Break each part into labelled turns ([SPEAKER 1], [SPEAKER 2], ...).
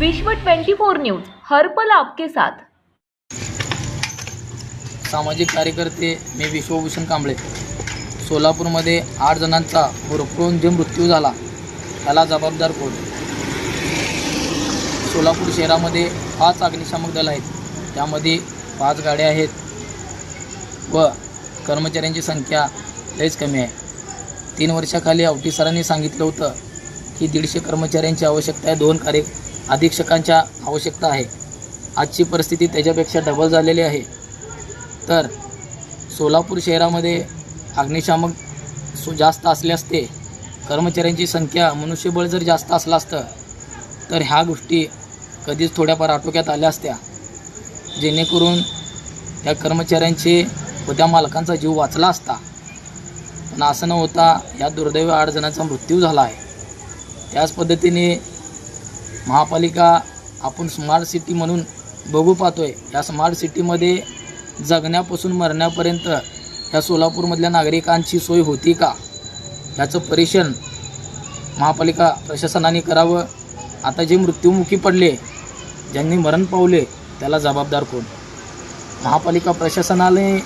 [SPEAKER 1] विश्व 24 न्यूज हर्पल आपके साथ.
[SPEAKER 2] सामाजिक कार्यकर्ते मी विश्वभूषण कांबळे. सोलापूरमध्ये आठ जणांचा होरपळून जे मृत्यू झाला त्याला जबाबदार कोण? सोलापूर शहरामध्ये पाच अग्निशामक दल आहेत. त्यामध्ये पाच गाड्या आहेत व कर्मचाऱ्यांची संख्या लईच कमी आहे. तीन वर्षाखाली आवटी सरांनी सांगितलं होतं की दीडशे कर्मचाऱ्यांची आवश्यकता आहे दोन कार्य अधीक्षकांच्या आवश्यकता आहे. आजची परिस्थिती त्याच्यापेक्षा डबल झालेली आहे. तर सोलापूर शहरामध्ये अग्निशामक सु जास्त असले असते कर्मचाऱ्यांची संख्या मनुष्यबळ जर जास्त असलं असतं तर ह्या गोष्टी कधीच थोड्याफार आटोक्यात आल्या असत्या. जेणेकरून त्या कर्मचाऱ्यांचे व त्या मालकांचा जीव वाचला असता. पण असं न होता या दुर्दैवी आठ जणांचा मृत्यू झाला आहे. त्याच पद्धतीने महापालिका आपण स्मार्ट सिटी म्हणून बघू पाहतो आहे या स्मार्ट सिटीमध्ये जगण्यापासून मरण्यापर्यंत या सोलापूरमधल्या नागरिकांची सोय होती का? याचं परीक्षण महापालिका प्रशासनाने करावं. आता जे मृत्युमुखी पडले ज्यांनी मरण पावले त्याला जबाबदार कोण? महापालिका प्रशासनाने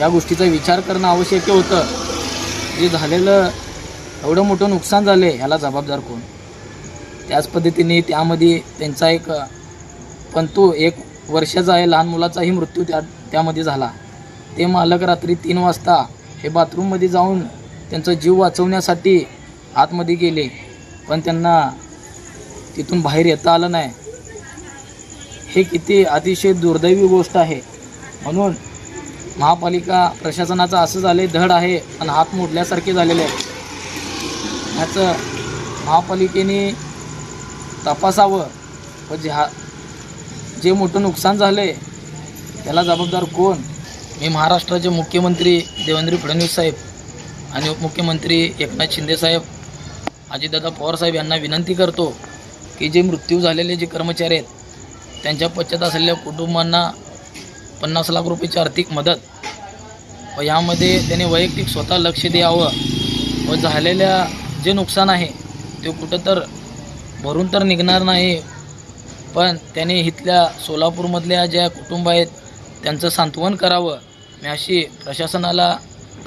[SPEAKER 2] या गोष्टीचा विचार करणं आवश्यक होतं. जे झालेलं एवढं मोठं नुकसान झालं आहे ह्याला जबाबदार कोण? त्याच पद्धतीने त्यामध्ये त्यांचा एक पण तो एक वर्षाचा आहे लहान मुलाचाही मृत्यू त्या त्यामध्ये झाला. ते मालक रात्री तीन वाजता हे बाथरूममध्ये जाऊन त्यांचा जीव वाचवण्यासाठी आतमध्ये गेले. पण त्यांना तिथून बाहेर येता आलं नाही. हे किती अतिशय दुर्दैवी गोष्ट आहे. म्हणून महापालिका प्रशासनाचं असं झाले धड आहे आणि हात मोडल्यासारखे झालेले आहे ह्याचं महापालिकेने तपासावं. व जे हा जे मोठं नुकसान झालं आहे त्याला जबाबदार कोण? मी महाराष्ट्राचे मुख्यमंत्री देवेंद्र फडणवीस साहेब आणि उपमुख्यमंत्री एकनाथ शिंदे साहेब अजितदादा पवार साहेब यांना विनंती करतो की जे मृत्यू झालेले जे कर्मचारी आहेत त्यांच्या पश्चात असलेल्या कुटुंबांना पन्नास लाख रुपयाची आर्थिक मदत व यामध्ये त्याने वैयक्तिक स्वतः लक्ष द्यावं व झालेल्या जे नुकसान आहे ते कुठं तर भरून तर निघणार नाही पण त्याने इथल्या सोलापूरमधल्या ज्या कुटुंब आहेत त्यांचं सांत्वन करावं. मी अशी प्रशासनाला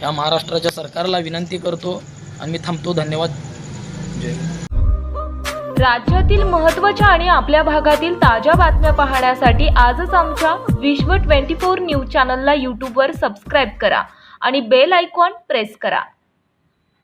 [SPEAKER 2] या महाराष्ट्राच्या सरकारला विनंती करतो आणि मी थांबतो. धन्यवाद. जय
[SPEAKER 1] राज्यातील महत्त्वाच्या आणि आपल्या भागातील ताज्या बातम्या पाहण्यासाठी आजच आमच्या विश्व 24 न्यूज चॅनलला यूट्यूबवर सबस्क्राईब करा आणि बेल आयकॉन प्रेस करा.